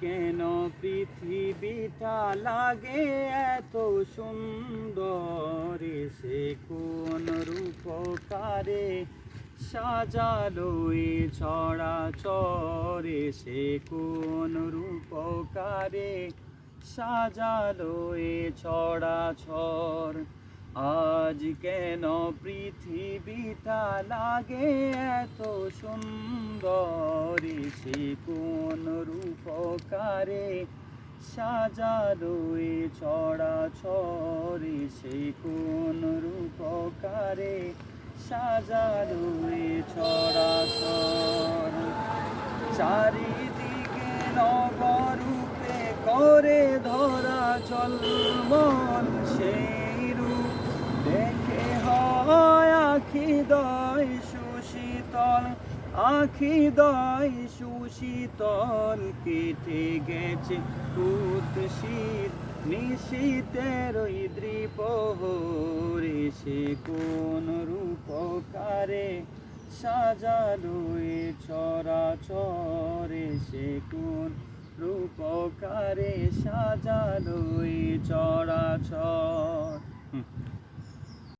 কেন পৃথিবীটা লাগে এত সুন্দর? সে কোন রূপকারে সাজালো এ ছড়া চরে? সে কোন রূপকারে সাজালো এ ছড়া ছর আজ কেন পৃথিবীটা লাগে এত সুন্দর? সে কোন রূপকারে সাজালো এ ছড়া ছরে সে কোন রূপকারে সাজালো এ ছড়া ছর চারিদিকে নবরূপে করে ধরা চলমল, সেই রূপ দেখে হয় আখি দয় সুশীতল। আখি দয় সুশীতল কেটে গেছে কুত শীত নিশীতের ওই দ্রিপহরে সে কোন রূপকারে সাজালো এ ছড়া চরে সে কোন রূপকারে সাজালো এ চড়া চর